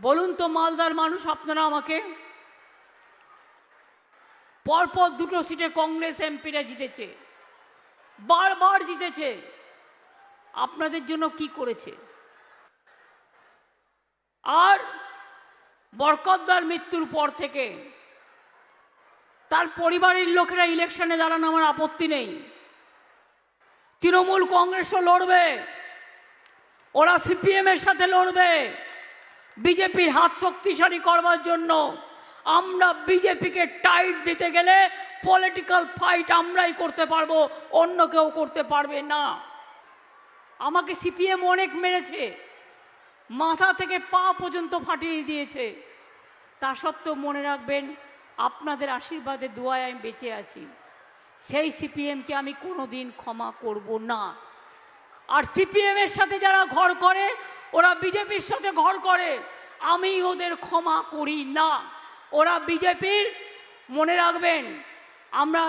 বলুন তো, মালদার মানুষ, আপনারা আমাকে? পরপর দুটো সিটে কংগ্রেস এমপিরা জিতেছে। বারবার জিতেছে। আপনাদের জন্য কি করেছে? আর বরকতদার মৃত্যুর পর থেকে তার পরিবারের লোকেরা ইলেকশনে দাঁড়ানো আমার আপত্তি নেই। তৃণমূল কংগ্রেসও লড়বে। ওরা সিপিএমের সাথে লড়বে। বিজেপির হাত শক্তিশালী করবার জন্য আমরা বিজেপিকে টাইট দিতে গেলে পলিটিক্যাল ফাইট আমরাই করতে পারব, অন্য কেউ করতে পারবে না। আমাকে সিপিএম অনেক মেরেছে, মাথা থেকে পা পর্যন্ত ফাটিয়ে দিয়েছে। তা সত্ত্বেও মনে রাখবেন, আপনাদের আশীর্বাদে দোয়ায় আমি বেঁচে আছি। সেই সিপিএমকে আমি কোনো দিন ক্ষমা করব না। আর সিপিএমের সাথে যারা ঘর করে ওরা বিজেপির সাথে ঘর করে। আমি ওদের ক্ষমা করি না। ওরা বিজেপির, মনে রাখবেন, আমরা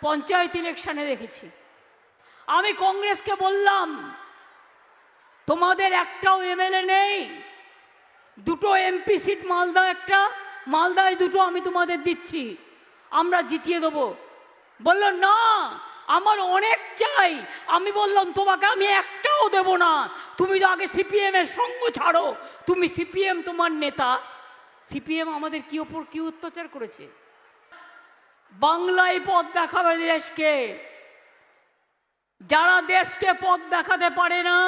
পঞ্চায়েত ইলেকশনে দেখেছি। আমি কংগ্রেসকে বললাম, তোমাদের একটাও এমএলএ নেই, দুটো এমপি সিট মালদা একটা, মালদায় দুটো আমি তোমাদের দিচ্ছি, আমরা জিতিয়ে দেবো। বলল, না আমার অনেক চাই। আমি বললাম, তোমাকে আমি একটাও দেব না। তুমি তো আগে সিপিএম এর সঙ্গ ছাড়ো। তুমি সিপিএম তোমার নেতা। সিপিএম আমাদের কি ওপর কি অত্যাচার করেছে? বাংলায় পথ দেখাবে দেশকে। যারা দেশকে পথ দেখাতে পারে না,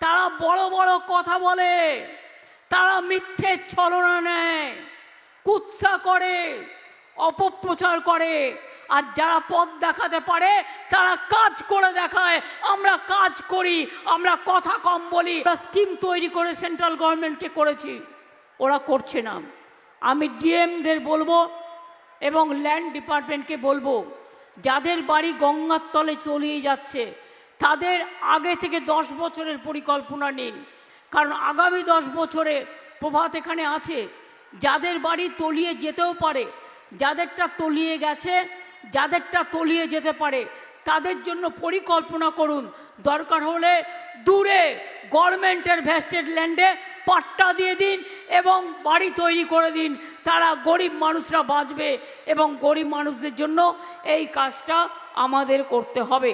তারা বড় বড় কথা বলে। তারা মিথ্যে ছলনা নেয়, কুৎসা করে, অপপ্রচার করে। আর যারা পথ দেখাতে পারে, তারা কাজ করে দেখায়। আমরা কাজ করি, আমরা কথা কম বলি। স্কিম তৈরি করে সেন্ট্রাল গভর্নমেন্টকে করেছি। ওরা করছে না। আমি ডিএমদের বলব এবং ল্যান্ড ডিপার্টমেন্টকে বলব, যাদের বাড়ি গঙ্গার তলে চলিয়ে যাচ্ছে, তাদের আগে থেকে দশ বছরের পরিকল্পনা নিন। কারণ আগামী দশ বছরে প্রভাত এখানে আছে। যাদের বাড়ি তলিয়ে যেতেও পারে, যাদেরটা তলিয়ে গেছে যাদেরটা তলিয়ে যেতে পারে, তাদের জন্য পরিকল্পনা করুন। দরকার হলে দূরে গভর্নমেন্টের ভেস্টেড ল্যান্ডে পাট্টা দিয়ে দিন এবং বাড়ি তৈরি করে দিন। তারা গরিব মানুষরা বাঁচবে এবং গরিব মানুষদের জন্য এই কাজটা আমাদের করতে হবে।